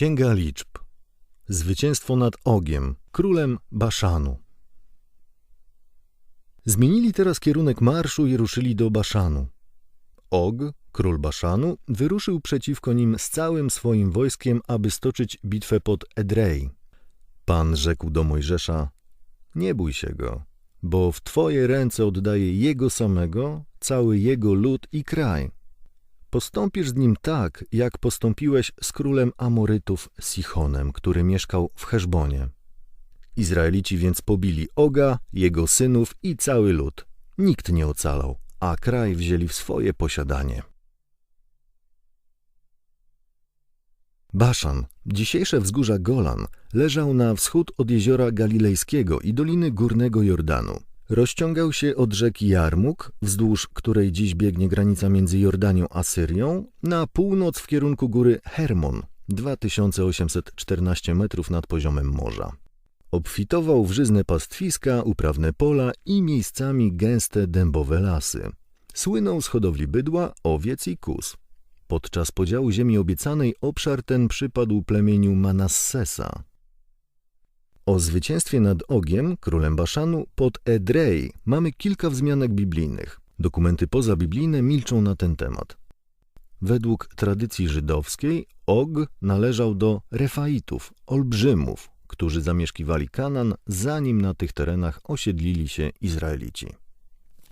Księga Liczb. Zwycięstwo nad Ogiem, królem Baszanu. Zmienili teraz kierunek marszu i ruszyli do Baszanu. Og, król Baszanu, wyruszył przeciwko nim z całym swoim wojskiem, aby stoczyć bitwę pod Edrei. Pan rzekł do Mojżesza: Nie bój się go, bo w twoje ręce oddaję jego samego, cały jego lud i kraj. Postąpisz z nim tak, jak postąpiłeś z królem Amorytów Sichonem, który mieszkał w Heszbonie. Izraelici więc pobili Oga, jego synów i cały lud. Nikt nie ocalał, a kraj wzięli w swoje posiadanie. Baszan, dzisiejsze wzgórza Golan, leżał na wschód od jeziora Galilejskiego i doliny Górnego Jordanu. Rozciągał się od rzeki Jarmuk, wzdłuż której dziś biegnie granica między Jordanią a Syrią, na północ w kierunku góry Hermon, 2814 metrów nad poziomem morza. Obfitował w żyzne pastwiska, uprawne pola i miejscami gęste dębowe lasy. Słynął z hodowli bydła, owiec i kus. Podczas podziału ziemi obiecanej obszar ten przypadł plemieniu Manassesa. O zwycięstwie nad Ogiem, królem Baszanu, pod Edrei mamy kilka wzmianek biblijnych. Dokumenty pozabiblijne milczą na ten temat. Według tradycji żydowskiej Og należał do Refaitów, olbrzymów, którzy zamieszkiwali Kanan, zanim na tych terenach osiedlili się Izraelici.